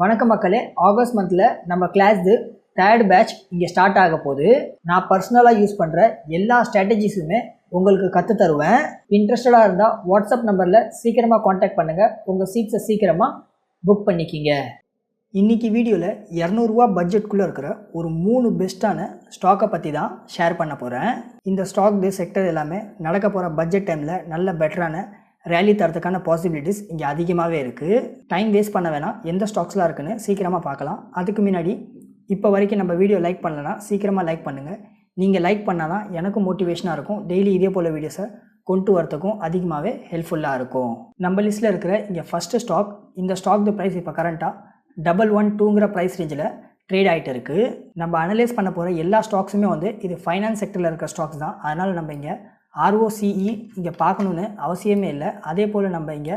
வணக்கம் மக்களே. ஆகஸ்ட் மந்தில் நம்ம கிளாஸ்து தேர்ட் பேட்ச் இங்கே ஸ்டார்ட் ஆக போது நான் பர்சனலாக யூஸ் பண்ணுற எல்லா ஸ்ட்ராட்டஜிஸுமே உங்களுக்கு கற்று தருவேன். இன்ட்ரெஸ்டடாக இருந்தால் வாட்ஸ்அப் நம்பரில் சீக்கிரமாக காண்டாக்ட் பண்ணுங்கள் உங்கள் சீட்ஸை சீக்கிரமாக புக் பண்ணிக்கிங்க. இன்னைக்கு வீடியோவில் இரநூறுவா பட்ஜெட்குள்ளே இருக்கிற ஒரு மூணு பெஸ்ட்டான ஸ்டாக்கை பற்றி தான் ஷேர் பண்ண போகிறேன் இந்த ஸ்டாக் செக்டர் எல்லாமே நடக்க போகிற பட்ஜெட் டைமில் நல்ல பெட்டரான ரேலி தரத்துக்கான பாசிபிலிட்டிஸ் இங்கே அதிகமாகவே இருக்குது டைம் வேஸ்ட் பண்ண வேணாம். எந்த ஸ்டாக்ஸ்லாம் இருக்குன்னு சீக்கிரமாக பார்க்கலாம். அதுக்கு முன்னாடி இப்போ வரைக்கும் நம்ம வீடியோ லைக் பண்ணலன்னா சீக்கிரமாக லைக் பண்ணுங்கள் நீங்கள் லைக் பண்ணால் தான் எனக்கும் மோட்டிவேஷனாக இருக்கும். டெய்லி இதே போல் வீடியோஸை கொண்டு வரத்துக்கும் அதிகமாகவே ஹெல்ப்ஃபுல்லாக இருக்கும். நம்ம லிஸ்ட்டில் இருக்கிற இங்கே ஃபஸ்ட்டு ஸ்டாக் இந்த ஸ்டாக் ப்ரைஸ் இப்போ கரண்ட்டாக டபுள் ஒன் டூங்கிற ப்ரைஸ் ரேஞ்சில் ட்ரேட் ஆகிட்டு இருக்குது நம்ம அனலைஸ் பண்ண போகிற எல்லா ஸ்டாக்ஸுமே வந்து இது ஃபைனான்ஸ் செக்டரில் இருக்கிற ஸ்டாக்ஸ் தான். அதனால் நம்ம இங்கே ஆர்ஓசிஇ இங்கே பார்க்கணுன்னு அவசியமே இல்லை. அதே போல் நம்ம இங்கே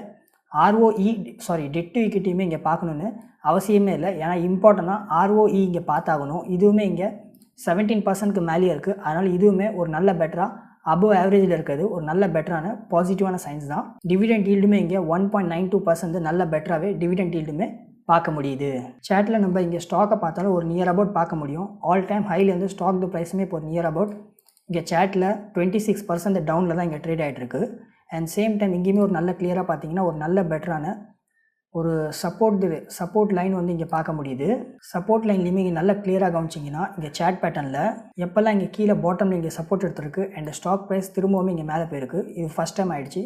ஆர்ஓஇ சாரி டெட் டு ஈக்விட்டியுமே இங்கே பார்க்கணுன்னு அவசியமே இல்லை. ஏன்னா இம்பார்ட்டண்ட்டாக ஆர்ஓஇ இங்கே பார்த்தாகணும். இதுவுமே இங்கே செவன்டீன் பர்சன்ட்க்கு மேலேயே இருக்குது அதனால் இதுவுமே ஒரு நல்ல பெட்டராக அபவ் ஆவரேஜில் இருக்கிறது ஒரு நல்ல பெட்டரான பாசிட்டிவான சயின்ஸ் தான். டிவிடெண்ட் ஈல்டுமே இங்கே one point nine two percent நல்ல பெட்டராகவே டிவிடெண்ட் ஈல்டுமே பார்க்க முடியுது. சேட்டில் நம்ம இங்கே ஸ்டாக்கை பார்த்தாலும் ஒரு நியர் அபவுட் பார்க்க முடியும். ஆல் டைம் ஹைலேருந்து ஸ்டாக் ப்ரைஸுமே இப்போ ஒரு நியர் அபவுட் இங்கே சேட்டில் டுவெண்ட்டி சிக்ஸ் பர்சன்ட் டவுனில் தான் இங்கே ட்ரேட் ஆகிட்டுருக்கு அண்ட் சேம் டைம் இங்கேயுமே ஒரு நல்ல கிளியராக பார்த்தீங்கன்னா ஒரு நல்ல பெட்டரான ஒரு சப்போர்ட் சப்போர்ட் லைன் வந்து இங்கே பார்க்க முடியுது. சப்போர்ட் லைன்லேயுமே இங்கே நல்லா கிளியராக கவனிச்சிங்கன்னா இங்கே சேட் பேட்டர்னில் எப்போல்லாம் இங்கே கீழே பாட்டமில் இங்கே சப்போர்ட் எடுத்திருக்கு அண்ட் ஸ்டாக் ப்ரைஸ் திரும்பவும் இங்கே மேலே போயிருக்கு. இது ஃபஸ்ட் டைம் ஆகிடுச்சு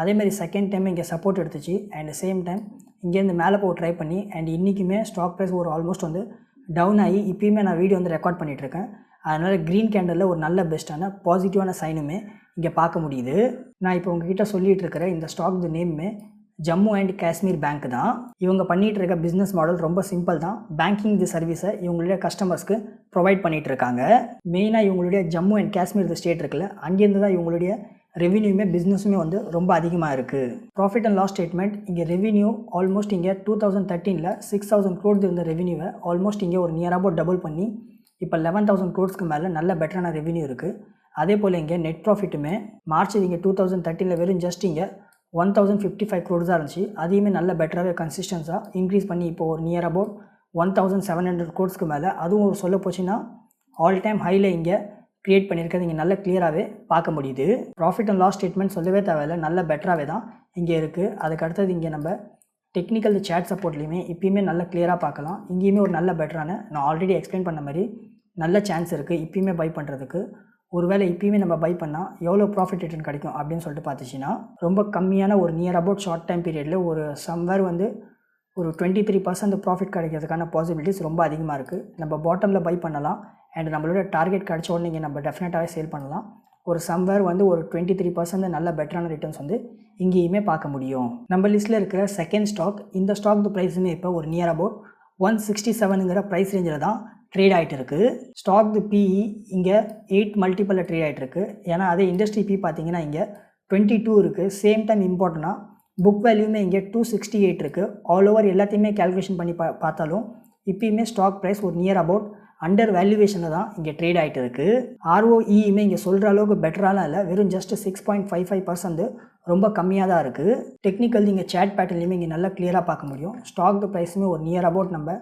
அதேமாதிரி செகண்ட் டைம் இங்கே சப்போர்ட் எடுத்துச்சு. அண்ட் சேம் டைம் இங்கேருந்து மேலே போக ட்ரை பண்ணி அண்ட் இன்றைக்குமே ஸ்டாக் ப்ரைஸ் ஒரு ஆல்மோஸ்ட் வந்து டவுன் ஆகி இப்போயுமே நான் வீடியோ வந்து ரெக்கார்ட் பண்ணிகிட்ருக்கேன் அதனால் க்ரீன் கேண்டலில் ஒரு நல்ல பெஸ்ட்டான பாசிட்டிவான சைனுமே இங்கே பார்க்க முடியுது. நான் இப்போ உங்ககிட்ட சொல்லிகிட்டு இருக்கிற இந்த ஸ்டாக் நேமுமே ஜம்மு அண்ட் காஷ்மீர் பேங்க் தான். இவங்க பண்ணிகிட்டு இருக்க பிஸ்னஸ் மாடல் ரொம்ப சிம்பிள் தான். பேங்கிங் தி சர்வீஸை இவங்களுடைய கஸ்டமர்ஸ்க்கு ப்ரொவைட் பண்ணிகிட்டு இருக்காங்க. மெயினாக இவங்களுடைய ஜம்மு அண்ட் காஷ்மீர் ஸ்டேட் இருக்குல்ல அங்கேருந்து தான் இவங்களுடைய ரெவின்யூமே பிஸ்னஸுமே வந்து ரொம்ப அதிகமாக இருக்குது ப்ராஃபிட் அண்ட் லாஸ் ஸ்டேட்மெண்ட் இங்கே ரெவின்யூ ஆல்மோஸ்ட் இங்கே டூ தௌசண்ட் தேர்ட்டீனில் சிக்ஸ் தௌசண்ட் க்ரோட் இருந்த ரெவின்யூவை ஆல்மோஸ்ட் இங்கே ஒரு நியர் அபவுட் டபுள் பண்ணி இப்போ லெவன் தௌசண்ட் க்ரோட்ஸ்க்கு மேலே நல்ல பெட்டரான ரெவன்யூ இருக்குது அதே போல் இங்கே நெட் ப்ராஃபிட்டுமே மார்ச் இங்கே டூ தௌசண்ட் தேர்ட்டீனில் வெறும் ஜஸ்ட் இங்கே ஒன் தௌசண்ட் ஃபிஃப்டி ஃபைவ் க்ரோட்ஸாக இருந்துச்சு. அதையுமே நல்ல பெட்டராகவே கன்சிஸ்டன்ஸாக இன்க்ரீஸ் பண்ணி இப்போ ஒரு near about one thousand seven hundred க்ரோட்ஸ்க்கு மேலே. அதுவும் ஒரு சொல்ல போச்சுன்னா ஆல் டைம் ஹையில் இங்கே க்ரியேட் பண்ணியிருக்கிறது இங்கே நல்ல கிளியராகவே பார்க்க முடியுது. ப்ராஃபிட் அண்ட் லாஸ் ஸ்டேட்மெண்ட் சொல்லவே தேவையில்லை. நல்ல பெட்டராகவே தான் இங்கே இருக்குது அதுக்கு அடுத்தது இங்கே நம்ம டெக்னிக்கல் சேட் சப்போர்ட்லேயுமே இப்பயுமே நல்ல கிளியராக பார்க்கலாம். இங்கேயுமே ஒரு நல்ல பெட்டரான நான் ஆல்ரெடி எக்ஸ்பிளைன் பண்ண மாதிரி நல்ல சான்ஸ் இருக்குது இப்பயுமே பை பண்ணுறதுக்கு ஒருவேளை இப்பயுமே நம்ம பை பண்ணால் எவ்வளோ ப்ராஃபிட் ரிட்டர்ன் கிடைக்கும் அப்படின்னு சொல்லிட்டு பார்த்துச்சின்னா ரொம்ப கம்மியான ஒரு நியர் அபவுட் ஷார்ட் டைம் பீரியடில் ஒரு சம்வேர் வந்து ஒரு டுவெண்ட்டி த்ரீ பர்சன்ட் ப்ராஃபிட் கிடைக்கிறதுக்கான பாசிபிலிட்டிஸ் ரொம்ப அதிகமாக இருக்குது நம்ம பாட்டமில் பை பண்ணலாம். அண்ட் நம்மளோட டார்கெட் கிடச்ச உடனே இங்கே நம்ம டெஃபினட்டாகவே சேல் பண்ணலாம். ஒரு சம்வேர் வந்து ஒரு டுவெண்ட்டி த்ரீ பர்சன்ட் நல்ல பெட்டரான ரிட்டர்ன்ஸ் வந்து இங்கேயுமே பார்க்க முடியும். நம்ம லிஸ்ட்டில் இருக்கிற செகண்ட் ஸ்டாக் இந்த ஸ்டாக் ப்ரைஸுமே இப்போ ஒரு நியர் அபவுட் ஒன் சிக்ஸ்டி செவனுங்கிற ப்ரைஸ் ரேஞ்சில் தான் ட்ரேட் ஆகிட்டு இருக்குது ஸ்டாக் தி பிஇ இங்கே எயிட் மல்டிப்பிளில் ட்ரேட் ஆகிட்டு இருக்குது ஏன்னா அதே இண்டஸ்ட்ரி பி பார்த்தீங்கன்னா இங்கே டுவெண்ட்டி டூ இருக்குது சேம் டைம் இம்பார்ட்டனாக புக் வேல்யூமே இங்கே டூ சிக்ஸ்டி எயிட் இருக்குது ஆல் ஓவர் எல்லாத்தையுமே கேல்குலேஷன் பண்ணி பா பார்த்தாலும் இப்பயுமே ஸ்டாக் ப்ரைஸ் ஒரு நியர் அபவுட் அண்டர் வேல்யூவேஷனில் தான் இங்கே ட்ரேட் ஆகிட்டு இருக்குது ஆர்ஓஇயுமே இங்கே சொல்கிற அளவுக்கு பெட்டராலாம் இல்லை. வெறும் just six point five five percent ரொம்ப கம்மியாக தான் இருக்குது டெக்னிக்கல் இங்கே சேட் பேட்டர்லையுமே இங்கே நல்லா கிளியராக பார்க்க முடியும். ஸ்டாக் ப்ரைஸுமே ஒரு நியர் அபவுட் நம்ம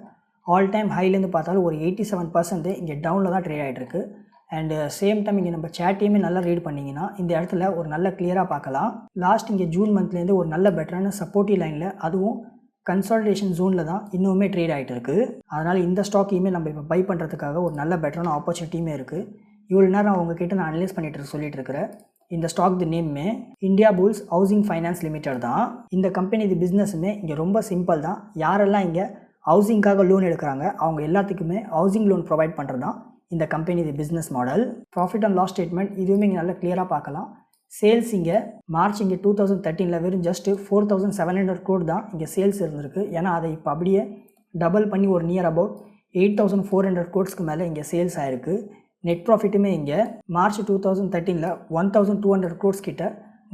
ஆல் டைம் ஹைலேருந்து பார்த்தாலும் ஒரு எயிட்டி செவன் பர்சன்ட் இங்கே டவுனில் தான் ட்ரேட் ஆகிட்டு இருக்குது அண்டு சேம் டைம் இங்கே நம்ம சேட்டையுமே நல்லா ரீட் பண்ணிங்கன்னா இந்த இடத்துல ஒரு நல்ல கிளியராக பார்க்கலாம். லாஸ்ட் இங்கே ஜூன் மந்த்லேருந்து ஒரு நல்ல பெட்டரான சப்போர்ட்டிவ் லைனில் அதுவும் கன்சால்டேஷன் ஜோனில் தான் இன்னுமே ட்ரேட் ஆகிட்டு இருக்குது அதனால் இந்த ஸ்டாக்கையுமே நம்ம இப்போ பை பண்ணுறதுக்காக ஒரு நல்ல பெட்டரான ஆப்பர்ச்சுனிட்டியுமே இருக்குது இவ்வளோ நேரம் அவங்கக்கிட்ட நான் அனலைஸ் பண்ணிட்டு சொல்லிட்டு இருக்கிறேன். இந்த ஸ்டாக் தி நேம்மே Indiabulls Housing finance limited தான். இந்த கம்பெனி இது பிஸ்னஸுமே இங்கே ரொம்ப சிம்பிள் தான். யாரெல்லாம் இங்கே ஹவுசிங்காக லோன் எடுக்கிறாங்க அவங்க எல்லாத்துக்குமே ஹவுசிங் லோன் ப்ரொவைட் பண்ணுறது தான் இந்த கம்பெனி இது business model profit and loss statement இதுவுமே இங்கே நல்லா கிளியராக பார்க்கலாம். சேல்ஸ் இங்கே மார்ச் இங்கே டூ தௌசண்ட் தேர்ட்டீனில் வெறும் just four thousand seven hundred crore தான் இங்கே சேல்ஸ் இருந்திருக்கு. ஏன்னா அதை இப்போ அப்படியே டபுள் பண்ணி ஒரு near about eight thousand four hundred கோட்ஸ்க்கு மேலே இங்கே சேல்ஸ் ஆயிருக்கு. நெட் ப்ராஃபிட்டுமே இங்கே March two thousand தேர்ட்டீனில் one thousand two hundred crores கிட்ட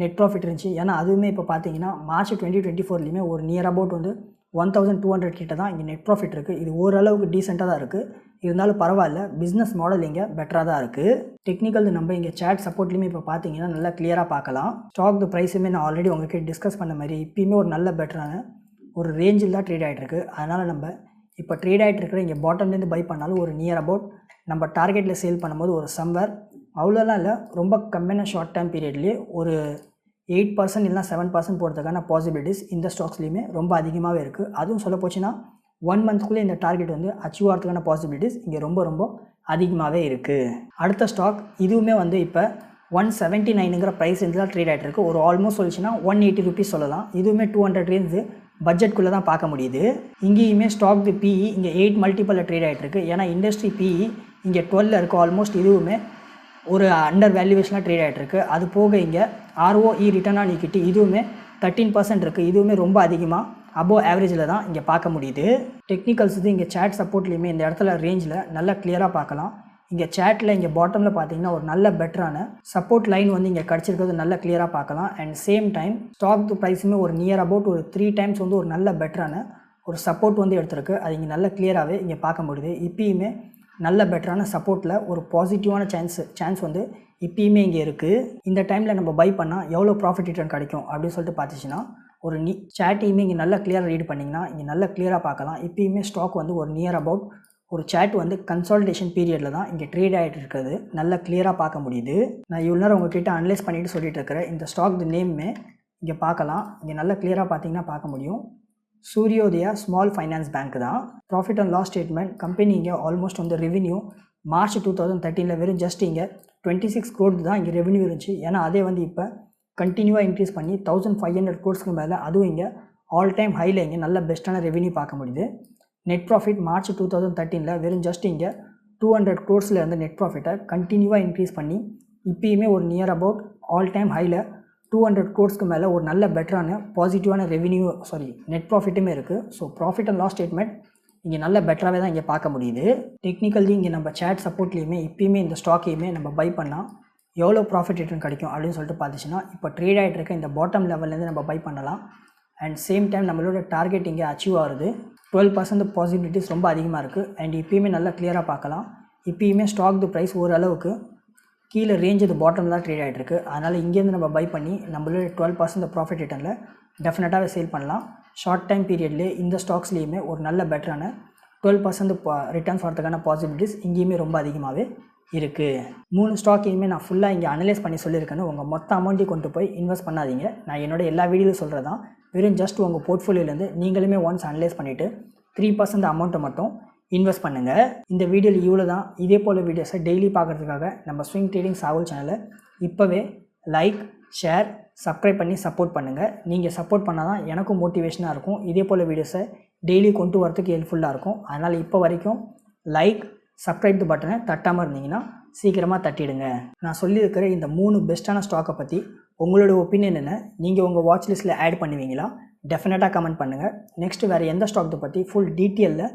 நெட் ப்ராஃபிட் இருந்துச்சு. ஏன்னா அதுவுமே இப்போ பார்த்தீங்கன்னா மார்ச் டுவெண்ட்டி டுவெண்ட்டி ஃபோர்லேயுமே ஒரு நியர் அபவுட் வந்து ஒன் தௌசண்ட் டூ ஹண்ட்ரட் கிட்ட தான் இங்கே நெட் ப்ராஃபிட் இருக்குது இது ஓரளவுக்கு டீசெண்டாக தான் இருக்குது இருந்தாலும் பரவாயில்ல பிஸ்னஸ் மாடல் இங்கே பெட்டராக தான் இருக்குது டெக்னிக்கல் நம்ம இங்கே சேட் சப்போர்ட்லேயுமே இப்போ பார்த்தீங்கன்னா நல்லா கிளியராக பார்க்கலாம் ஸ்டாக் ப்ரைஸுமே நான் ஆல்ரெடி உங்ககிட்ட டிஸ்கஸ் பண்ண மாதிரி இப்பயுமே ஒரு நல்ல பெட்டரான ஒரு ரேஞ்சில் தான் ட்ரேட் ஆகிட்டு இருக்கு. அதனால் நம்ம இப்போ ட்ரேட் ஆகிட்டு இருக்கிற இங்கே பாட்டம்லேருந்து பை பண்ணாலும் ஒரு நியர் அபவுட் நம்ம டார்கெட்டில் சேல் பண்ணும்போது ஒரு சம்வர் அவ்வளோலாம் இல்லை ரொம்ப கம்மியான ஷார்ட் டைம் பீரியட்லேயே ஒரு எயிட் பர்சன்ட் இல்லைனா செவன் பர்சன்ட் போகிறதுக்கான பாசிபிலிட்டிஸ் இந்த ஸ்டாக்ஸ்லேயுமே ரொம்ப அதிகமாகவே இருக்குது அதுவும் சொல்ல போச்சுன்னா ஒன் மந்த்க்குள்ளே இந்த டார்கெட் வந்து அச்சீவ் ஆகிறதுக்கான பாசிபிலிட்டிஸ் இங்கே ரொம்ப ரொம்ப அதிகமாகவே இருக்குது அடுத்த ஸ்டாக் இதுவுமே வந்து இப்போ ஒன் செவன்ட்டி நைனுங்கிற ப்ரைஸ் இருந்து தான் ட்ரேட் ஆகிட்டு இருக்கு ஒரு ஆல்மோஸ்ட் சொல்லிச்சுன்னா ஒன் எயிட்டி ருபீஸ் சொல்லலாம். இதுவுமே டூ ஹண்ட்ரட் ரேஞ்சு பட்ஜெட்குள்ளே தான் பார்க்க முடியுது. இங்கேயுமே ஸ்டாக் தி பிஇ இங்கே எயிட் மல்டிபிளில் ட்ரேட் ஆகிட்டு இருக்கு ஏன்னா இண்டஸ்ட்ரி பிஇ இங்கே டுவெல்ல இருக்குது ஆல்மோஸ்ட் இதுவுமே ஒரு அண்டர் வேல்யூவேஷனாக ட்ரேட் ஆகிட்டு இருக்கு அது போக இங்கே ஆர்ஓஇ ரிட்டர்ன் ஆன் ஈக்விட்டி இதுவுமே தேர்ட்டீன் பர்சன்ட் இருக்குது இதுவுமே ரொம்ப அதிகமாக அபோவ் ஆவரேஜில் தான் இங்கே பார்க்க முடியுது. டெக்னிக்கல்ஸ் இது இங்கே சேட் சப்போர்ட்லேயுமே இந்த இடத்துல ரேஞ்சில் நல்லா கிளியராக பார்க்கலாம். இங்கே சேட்டில் இங்கே பாட்டமில் பார்த்தீங்கன்னா ஒரு நல்ல பெட்டரான சப்போர்ட் லைன் வந்து இங்கே கிடச்சிருக்கிறது நல்ல கிளியராக பார்க்கலாம். அண்ட் சேம் டைம் ஸ்டாக் ப்ரைஸுமே ஒரு நியர் அபவுட் ஒரு த்ரீ டைம்ஸ் வந்து ஒரு நல்ல பெட்டரான ஒரு சப்போர்ட் வந்து எடுத்திருக்கு. அது இங்கே நல்ல கிளியராகவே இங்கே பார்க்க முடியுது. இப்பயுமே நல்ல பெட்டரான சப்போர்ட்டில் ஒரு பாசிட்டிவான சான்ஸ் சான்ஸ் வந்து இப்பயுமே இங்கே இருக்குது இந்த டைமில் நம்ம பை பண்ணால் எவ்வளோ ப்ராஃபிட் ரிட்டர்ன் கிடைக்கும் அப்படின்னு சொல்லிட்டு பார்த்துச்சுன்னா ஒரு நீ சேட்டையுமே இங்கே நல்லா கிளியராக ரீட் பண்ணிங்கன்னா இங்கே நல்லா கிளியராக பார்க்கலாம். இப்பயுமே ஸ்டாக் வந்து ஒரு நியர் அபவுட் ஒரு சேட் வந்து கன்சால்டேஷன் பீரியடில் தான் இங்கே ட்ரேட் ஆகிட்டு இருக்கிறது நல்லா கிளியராக பார்க்க முடியுது. நான் இவ்வளோ நேரம் உங்ககிட்ட அனலைஸ் பண்ணிட்டு சொல்லிட்டு இருக்கிறேன். இந்த ஸ்டாக் நேம்மே இங்கே பார்க்கலாம். இங்கே நல்லா கிளியராக பார்த்தீங்கன்னா பார்க்க முடியும். சூரியோதயா ஸ்மால் ஃபைனான்ஸ் பேங்க் தான். Profit and loss statement company இங்கே ஆல்மோஸ்ட் வந்து ரெவென்யூ மார்ச் டூ தௌசண்ட் தேர்ட்டீனில் வெறும் ஜஸ்ட் இங்கே டுவெண்ட்டி சிக்ஸ் க்ரோட் தான் இங்கே ரெவென்யூ இருந்துச்சு. ஏன்னா அதே வந்து இப்போ கண்டினியூவாக இன்க்ரீஸ் பண்ணி தௌசண்ட் ஃபைவ் ஹண்ட்ரட் க்ரோட்ஸ்க்கு மேலே அதுவும் இங்கே ஆல் டைம் ஹையில் இங்கே நல்ல பெஸ்ட்டான ரெவென்யூ பார்க்க முடியுது. Net profit March two thousand தேர்ட்டீனில் வெறும் ஜஸ்ட் இங்கே டூ ஹண்ட்ரட் க்ரோர்ஸில் இருந்த நெட் ப்ராஃபிட்டை கண்டினியூவாக இன்க்ரீஸ் பண்ணி இப்பயுமே ஒரு நியர் அபவுட் ஆல் டைம் ஹையில் டூ ஹண்ட்ரட் கோர்ஸ்க்கு மேலே ஒரு நல்ல பெட்டரான பாசிட்டிவான ரெவென்யூ சாரி நெட் ப்ராஃபிட்டுமே இருக்குது so profit and loss statement இங்கே நல்ல பெட்டராகவே தான் இங்கே பார்க்க முடியுது. டெக்னிக்கலி இங்கே நம்ம சேட் சப்போர்ட்லேயுமே இப்பயுமே இந்த ஸ்டாக்கையுமே நம்ம பை பண்ணால் எவ்வளோ ப்ராஃபிட் ரிட்டர்ன் கிடைக்கும் அப்படின்னு சொல்லிட்டு பார்த்துச்சுன்னா இப்போ ட்ரேட் ஆகிட்டு இருக்க இந்த பாட்டம் லெவல்லேருந்து நம்ம பை பண்ணலாம். அண்ட் சேம் டைம் நம்மளோட டார்கெட் இங்கே அச்சீவ் ஆகுது டுவெல் பர்சன்ட் பாசிபிலிட்டிஸ் ரொம்ப அதிகமாக இருக்குது அண்ட் இப்பயுமே நல்லா கிளியராக பார்க்கலாம். இப்பயுமே ஸ்டாக் தி ப்ரைஸ் ஓரளவுக்கு கீழே ரேஞ்ச் இது பாட்டம் தான் ட்ரேட் ஆகிட்டு இருக்கு அதனால் இங்கேருந்து நம்ம பை பண்ணி நம்மளோட டுவெல் பர்சன்ட் ப்ராஃபிட் ரிட்டனில் டெஃபினட்டாக சேல் பண்ணலாம். ஷார்ட் டைம் பீரியட்லேயே இந்த ஸ்டாக்ஸ்லேயுமே ஒரு நல்ல பெட்டரான டுவெல் பர்சன்ட் ரிட்டர்ன்ஸ் வரதுக்கான பாசிபிலிட்டிஸ் இங்கேயுமே ரொம்ப அதிகமாகவே இருக்குது மூணு ஸ்டாக்கையுமே நான் ஃபுல்லாக இங்கே அனலைஸ் பண்ணி சொல்லியிருக்கேன்னு உங்கள் மொத்த அமௌண்ட்டையும் கொண்டு போய் இன்வெஸ்ட் பண்ணாதீங்க. நான் என்னோட எல்லா வீடியோவில் சொல்கிறது தான் வெறும் ஜஸ்ட் உங்கள் போர்ட்ஃபோலியோலேருந்து நீங்களுமே ஒன்ஸ் அனலைஸ் பண்ணிவிட்டு த்ரீ பர்சன்ட் அமௌண்ட்டை மட்டும் இன்வெஸ்ட் பண்ணுங்கள் இந்த வீடியோவில் இவ்வளோ தான் இதே போல் வீடியோஸை டெய்லி பார்க்குறதுக்காக நம்ம ஸ்விங் ட்ரேடிங் சாகுல் சேனலை இப்போவே லைக் ஷேர் சப்ஸ்கிரைப் பண்ணி சப்போர்ட் பண்ணுங்கள் நீங்கள் சப்போர்ட் பண்ணால் தான் எனக்கும் மோட்டிவேஷனாக இருக்கும். இதே போல் வீடியோஸை டெய்லி கொண்டு வரத்துக்கு ஹெல்ப்ஃபுல்லாக இருக்கும். அதனால் இப்போ வரைக்கும் லைக் சப்ஸ்கிரைப் பட்டனை தட்டாமல் இருந்தீங்கன்னா சீக்கிரமாக தட்டிடுங்க. நான் சொல்லியிருக்கிற இந்த மூணு பெஸ்ட்டான ஸ்டாக்கை பற்றி உங்களோட ஒப்பீனியன் என்ன? நீங்கள் உங்கள் வாட்ச் லிஸ்ட்டில் ஆட் பண்ணுவீங்களா? டெஃபினட்டாக கமெண்ட் பண்ணுங்கள் நெக்ஸ்ட் வேறு எந்த ஸ்டாக்கை பற்றி ஃபுல் டீட்டெயிலில்